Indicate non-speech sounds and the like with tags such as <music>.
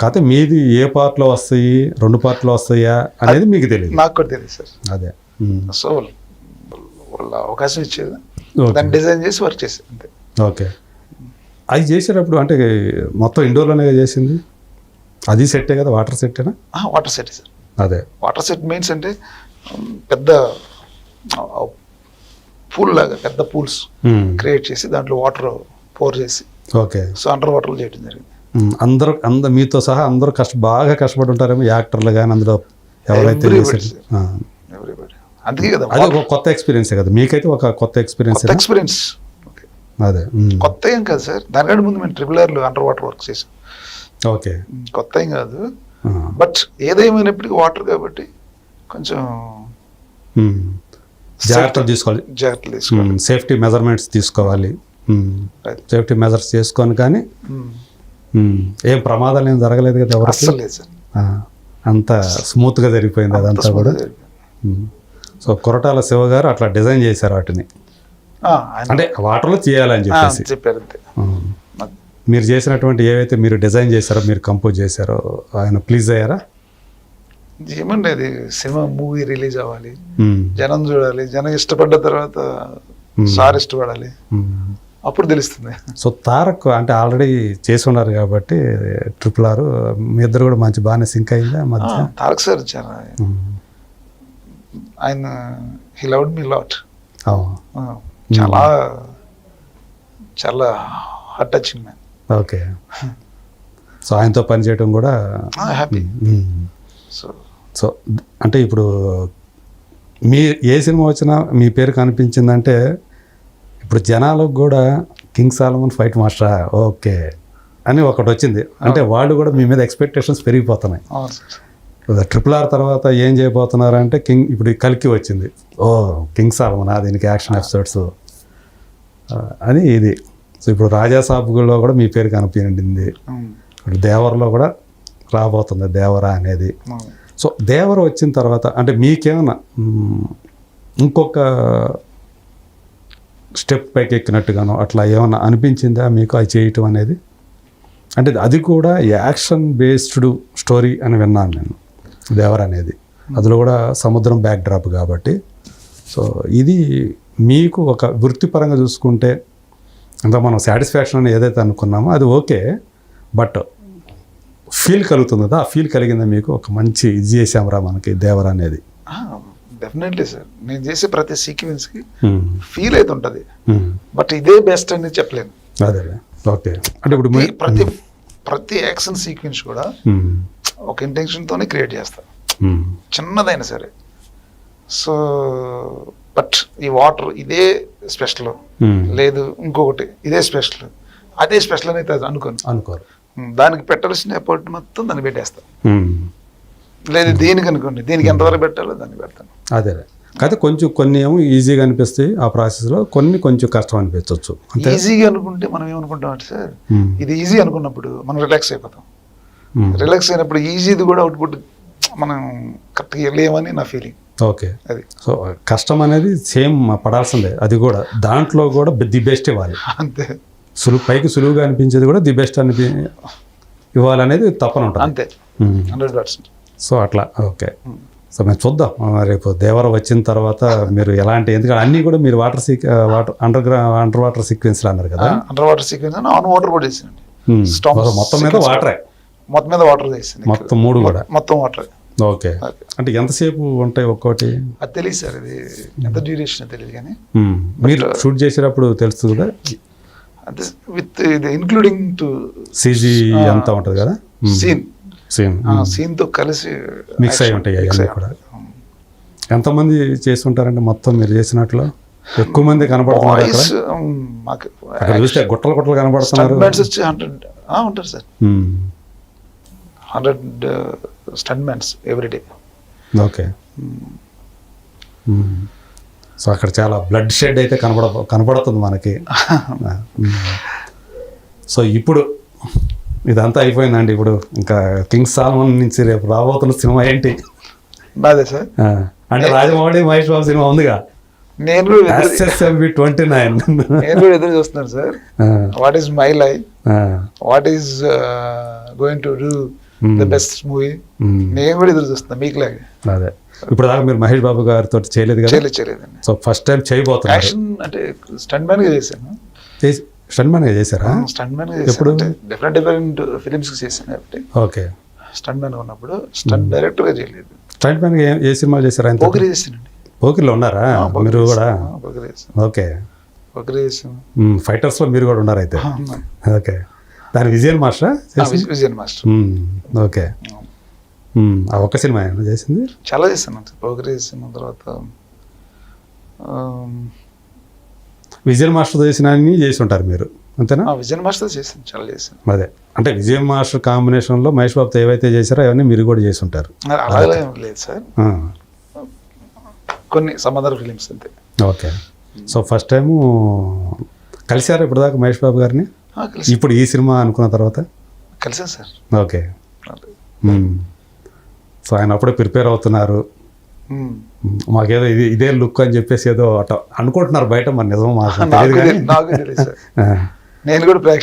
కాకపోతే మీది ఏ పార్ట్లో వస్తాయి రెండు పార్ట్లో వస్తాయా అనేది మీకు తెలియదు నాకు కూడా తెలియదు సార్. అదే. ఉమ్. సో వాళ్ళ అవకాశం ఇచ్చేది. దాన్ని డిజైన్ చేసి వర్క్ చేసేది అంతే. ఓకే అది చేసేటప్పుడు అంటే మొత్తం ఇండోర్లోనే చేసింది? అది సెట్టే కదా వాటర్ సెట్టేనా? Water set sir. అదే. వాటర్ సెట్ మీన్స్ అంటే పెద్ద పూల్ లాగా పెద్ద పూల్స్. క్రియేట్ చేసి దాంట్లో వాటర్ పోర్ చేసి ఓకే సో అండర్ వాటర్లో చేయడం జరిగింది. అందరూ అంద మీతో సహా అందరూ కష్ట బాగా కష్టపడి ఉంటారేమో యాక్టర్లు కానీ అందులో ఎవరైతే చేశారు. అందుకే కదా అది ఒక కొత్త ఎక్స్పీరియన్సే కదా. మీకైతే ఒక కొత్త ఎక్స్పీరియన్స్ ఎక్స్పీరియన్స్ అదే. కొత్త ఏం కాదు సార్. దానికంటే ముందు మేము ట్రిపుల్ ఆర్లో అండర్ వాటర్ వర్క్ చేసాం ఓకే కొత్త ఏం కాదు. బట్ ఏదేమైనప్పటికీ వాటర్ కాబట్టి కొంచెం. జాగ్రత్తలు తీసుకోవాలి. జాగ్రత్తలు తీసుకోవాలి. సేఫ్టీ మెజర్మెంట్స్ తీసుకోవాలి. సేఫ్టీ మెజర్స్ చేసుకొని కానీ ఏం ప్రమాదాలు ఏం జరగలేదు కదా ఎవరికి? అస్సలు లేదు సార్. అంత స్మూత్గా జరిగిపోయింది అదంతా కూడా. సో కొరటాల శివ గారు అట్లా డిజైన్ చేశారు వాటిని. అంటే వాటర్లో చేయాలని చెప్పేసి. చెప్పారు మీరు చేసినటువంటి ఏవైతే మీరు డిజైన్ చేశారో మీరు కంపోజ్ చేశారో ఆయన ప్లీజ్ అయ్యారా? ఏమండి అది సినిమా మూవీ రిలీజ్ అవ్వాలి. జనం చూడాలి. జనం ఇష్టపడ్డ తర్వాత. సార్ ఇష్టపడాలి. అప్పుడు తెలుస్తుంది సో తారక్ అంటే ఆల్రెడీ చేసి ఉన్నారు కాబట్టి ట్రిపుల్ ఆర్ మీ ఇద్దరు కూడా మంచి బాగానే సింక్ అయిందా మధ్య తారక్ సార్ చాలా. ఆయన హీ లవ్డ్ మీ లాట్. చాలా చాలా heart touching man okay so ఆయనతో పనిచేయడం కూడా హ్యాపీ. సో సో అంటే ఇప్పుడు మీ ఏ సినిమా వచ్చినా మీ పేరు కనిపించిందంటే ఇప్పుడు జనాలకు కూడా కింగ్ సాలమన్ ఫైట్ మాస్టరా? ఓకే. అని ఒకటి వచ్చింది. అంటే వాళ్ళు కూడా మీ మీద ఎక్స్పెక్టేషన్స్ పెరిగిపోతున్నాయి. ట్రిపుల్ ఆర్ తర్వాత ఏం చేయబోతున్నారు అంటే కింగ్ ఇప్పుడు కలికి వచ్చింది. ఓ కింగ్ సాలమనా దీనికి యాక్షన్ ఎపిసోడ్స్. అని ఇది. సో ఇప్పుడు రాజా సాబులో కూడా మీ పేరు కనిపించింది. ఇప్పుడు దేవరలో కూడా రాబోతుంది దేవర అనేది. సో దేవర వచ్చిన తర్వాత అంటే మీకేమన్నా ఇంకొక స్టెప్ పైకి ఎక్కినట్టుగానో అట్లా ఏమైనా అనిపించిందా మీకు అది చేయటం అనేది? అంటే అది కూడా యాక్షన్ బేస్డ్ స్టోరీ అని విన్నాను నేను దేవర అనేది. అందులో కూడా సముద్రం బ్యాక్ డ్రాప్ కాబట్టి. సో ఇది మీకు ఒక వృత్తిపరంగా చూసుకుంటే అంత మనం సాటిస్ఫాక్షన్ అని ఏదైతే అనుకున్నామో అది ఓకే బట్ ఫీల్ కలుగుతుంది కదా ఆ ఫీల్ కలిగిందా మీకు ఒక మంచి ఇది చేసాంరా మనకి దేవర అనేది. డెఫినెట్లీ సార్ నేను చేసే ప్రతి సీక్వెన్స్కి ఫీల్ అయితే ఉంటుంది. ఉమ్, బట్ ఇదే బెస్ట్ అని చెప్పలేను. అదే ఓకే అంటే ఇప్పుడు మీ- ఈ ప్రతి ప్రతి యాక్షన్ సీక్వెన్స్ కూడా ఉమ్, ఒక ఇంటెన్షన్తోనే క్రియేట్ చేస్తా. ఉమ్, చిన్నదైనా సరే. సో బట్ ఈ వాటర్ ఇదే స్పెషల్ లేదు ఇంకొకటి ఇదే స్పెషల్ అదే స్పెషల్ అని అయితే అనుకోను. అనుకోరు. దానికి పెట్టాల్సిన ఎఫర్ట్ మొత్తం దాన్ని పెట్టేస్తా. ఉమ్, లేదు దీనికి అనుకోండి? దీనికి ఎంతవరకు పెట్టాలో దాన్ని పెడతాను. అదే. కాకపోతే కొంచెం కొన్ని ఏమో ఈజీగా అనిపిస్తాయి ఆ ప్రాసెస్లో. కొన్ని కొంచెం కష్టం అనిపించవచ్చు అంతే? ఈజీగా అనుకుంటే మనం ఏమనుకుంటాం అంటే సార్ ఇది ఈజీ అనుకున్నప్పుడు మనం రిలాక్స్ అయిపోతాం. రిలాక్స్ అయినప్పుడు ఈజీది కూడా అవుట్పుట్ మనం కరెక్ట్గా లేవని నా ఫీలింగ్. ఓకే. అది. సో కష్టం అనేది సేమ్ పడాల్సిందే. అది కూడా. దాంట్లో కూడా ది బెస్ట్ ఇవ్వాలి. అంతే. సులువు పైకి సులువుగా అనిపించేది కూడా ది బెస్ట్ అనిపి ఇవ్వాలనేది తప్పన ఉంటుంది. అంతే. Hundred percent. సో అట్లా ఓకే. సో మేము చూద్దాం. రేపు దేవర వచ్చిన తర్వాత మీరు ఎలాంటి ఎందుకంటే అన్నీ కూడా మీరు వాటర్ సీక్ వాటర్ అండర్ గ్రౌ అండర్ వాటర్ సీక్వెన్స్లు అన్నారు కదా. Under water sequence on water కూడా ఉమ్. Storm మొత్తం మీద వాటరే మొత్తం మీద వాటర్ వేసాను మొత్తం మూడు కూడా? మొత్తం వాటర్ ఓకే. అంటే ఎంతసేపు ఉంటాయి ఒక్కోటి? అది తెలియదు సార్ ఇది ఎంత డ్యూరేషన్ తెలియదు కానీ. ఉమ్. మీరు షూట్ చేసేటప్పుడు తెలుస్తుంది కదా? అంటే విత్ ఇది ఇంక్లూడింగ్ టు సీజీ అంతా ఉంటుంది కదా? సీన్ సేమ్ సీన్తో కలిసి మిక్స్ అయి ఉంటాయి అవన్నీ కూడా. ఎంతమంది చేస్తుంటారంటే మొత్తం మీరు చేసినట్లు? ఎక్కువ మంది కనపడుతున్నారు అక్కడ? చూస్తే గుట్టలు గుట్టలు కనపడుతున్నారు. హండ్రెడ్ ఉంటారు sir. Hundred stunt mans everyday okay. So అక్కడ చాలా బ్లడ్ షెడ్ అయితే కనపడ కనపడుతుంది మనకి. <laughs> సో ఇప్పుడు ఇదంతా అయిపోయిందండి ఇప్పుడు. ఇంకా కింగ్ సాల్మన్ నుంచి రేపు రాబోతున్న సినిమా ఏంటి? నాదే సార్. అంటే రాజమౌళి మహేష్ బాబు సినిమా ఉందిగా? నేను ట్వంటీ నైన్ నేను కూడా ఎదురు చూస్తున్నాను sir. What is my life what is going to do the best movie నేను కూడా ఎదురు చూస్తున్నా మీకు లాగే అదే. ఇప్పుడు దాకా మీరు మహేష్ బాబు గారితో చేయలేదు కదా? చేయలేదు చేయలేదండి. సో ఫస్ట్ టైం చేయబోతున్నారు. యాక్షన్ అంటే స్టంట్ మ్యాన్గా చేశాను. చేసి స్టన్ మ్యాన్ చేశారా? స్టంట్ మ్యాన్గా ఎప్పుడు? డిఫరెంట్ డిఫరెంట్ ఫిలిమ్స్ చేశాను కాబట్టి. ఓకే. స్టంట్ మ్యాన్ ఉన్నప్పుడు స్టంట్ డైరెక్టర్గా చేయలేదు. స్టంట్ మ్యాన్ ఏ సినిమాలు చేశారు ఆయన పోకిరి చేశానండి. పోకిర్లో ఉన్నారా? మీరు కూడా? ఓకే. పోకిరి చేశాను. ఫైటర్స్లో మీరు కూడా ఉన్నారు అయితే. ఓకే. దాని విజయన్ మాస్టరా విజయన్ మాస్టర్. ఓకే. ఆ ఒక్క సినిమా చేసింది? చాలా చేశాను. పోకిరి చేసిన తర్వాత ఆమ్, విజయన్ మాస్టర్ చేసిన అన్ని చేసి ఉంటారు మీరు. అంతేనా? ఆ, విజయన్ మాస్టర్ చేశాను చాలా చేశాను అదే. అంటే విజయ్ మాస్టర్ కాంబినేషన్లో మహేష్ బాబుతో ఏవైతే చేశారో అవన్నీ మీరు కూడా చేసి ఉంటారు. ఏం లేదు సార్. కొన్ని సమాధాన ఫిలిమ్స్ అంతే. ఓకే. సో ఫస్ట్ టైము కలిశారా ఇప్పుడు దాకా మహేష్ బాబు గారిని? కలిసి ఇప్పుడు ఈ సినిమా అనుకున్న తర్వాత? కలిసాను సార్. ఓకే. సో ఆయన అప్పుడే ప్రిపేర్ అవుతున్నారు. మాకేదో ఇది ఇదే లుక్ అని చెప్పేసి ఏదో అట అనుకుంటున్నారు బయట మరి నిజం మాకు నాకు నేను కూడా ప్రేక్ష